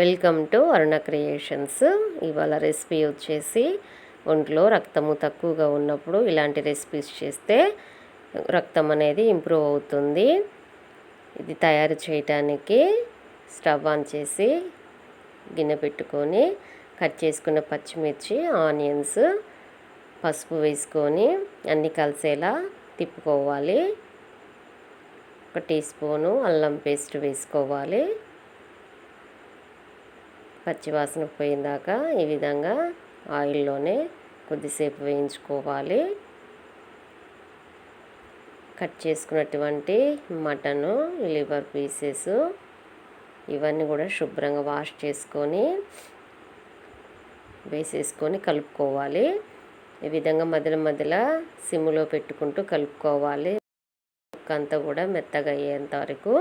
Welcome to Aruna creations. ఇవాళ recipe వచ్చేసి ఒంట్లో రక్తము తక్కువగా ఉన్నప్పుడు ఇలాంటి రెసిపీస్ చేస్తే రక్తం అనేది ఇంప్రూవ్ అవుతుంది. ఇది తయారు చేయటానికి స్టవ్ ఆన్ చేసి గిన్నె పెట్టుకొని కట్ చేసుకున్న పచ్చిమిర్చి ఆనియన్స్ పసుపు వేసుకొని అన్నీ కలిసేలా తిప్పుకోవాలి. ఒక టీ స్పూను అల్లం పేస్ట్ వేసుకోవాలి. పచ్చివాసన పోయిందాక ఈ విధంగా ఆయిల్లోనే కొద్దిసేపు వేయించుకోవాలి. కట్ చేసుకున్నటువంటి మటను లివర్ పీసెస్ ఇవన్నీ కూడా శుభ్రంగా వాష్ చేసుకొని వేసేసుకొని కలుపుకోవాలి. ఈ విధంగా మధ్యలో మధ్యలో సిమ్లో పెట్టుకుంటూ కలుపుకోవాలి. అంతా కూడా మెత్తగా అయ్యేంత వరకు.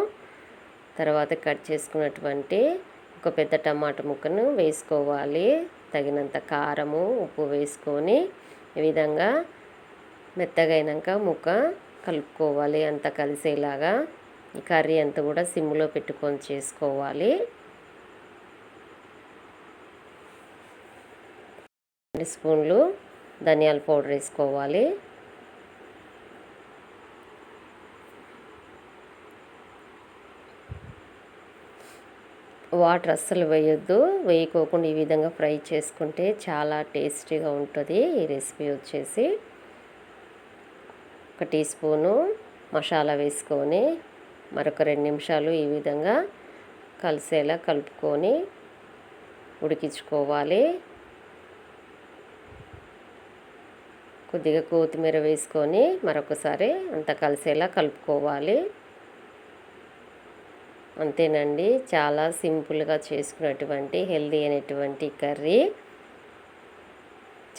తర్వాత కట్ చేసుకున్నటువంటి ఒక పెద్ద టమాటా ముక్కను వేసుకోవాలి. తగినంత కారము ఉప్పు వేసుకొని ఈ విధంగా మెత్తగైనాక ముక్క కలుపుకోవాలి. అంత కలిసేలాగా ఈ కర్రీ అంతా కూడా సిమ్లో పెట్టుకొని చేసుకోవాలి. రెండు స్పూన్లు ధనియాల పౌడర్ వేసుకోవాలి. వాటర్ అస్సలు వేయొద్దు. వేయకోకుండా ఈ విధంగా ఫ్రై చేసుకుంటే చాలా టేస్టీగా ఉంటుంది. ఈ రెసిపీ వచ్చేసి ఒక టీ స్పూను మసాలా వేసుకొని మరొక రెండు నిమిషాలు ఈ విధంగా కలిసేలా కలుపుకొని ఉడికించుకోవాలి. కొద్దిగా కొత్తిమీర వేసుకొని మరొకసారి అంతా కలిసేలా కలుపుకోవాలి. అంతేనండి. చాలా సింపుల్గా చేసుకున్నటువంటి హెల్దీ అయినటువంటి కర్రీ.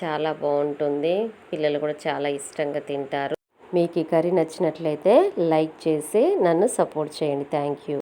చాలా బాగుంటుంది. పిల్లలు కూడా చాలా ఇష్టంగా తింటారు. మీకు ఈ కర్రీ నచ్చినట్లయితే లైక్ చేసి నన్ను సపోర్ట్ చేయండి. Thank you.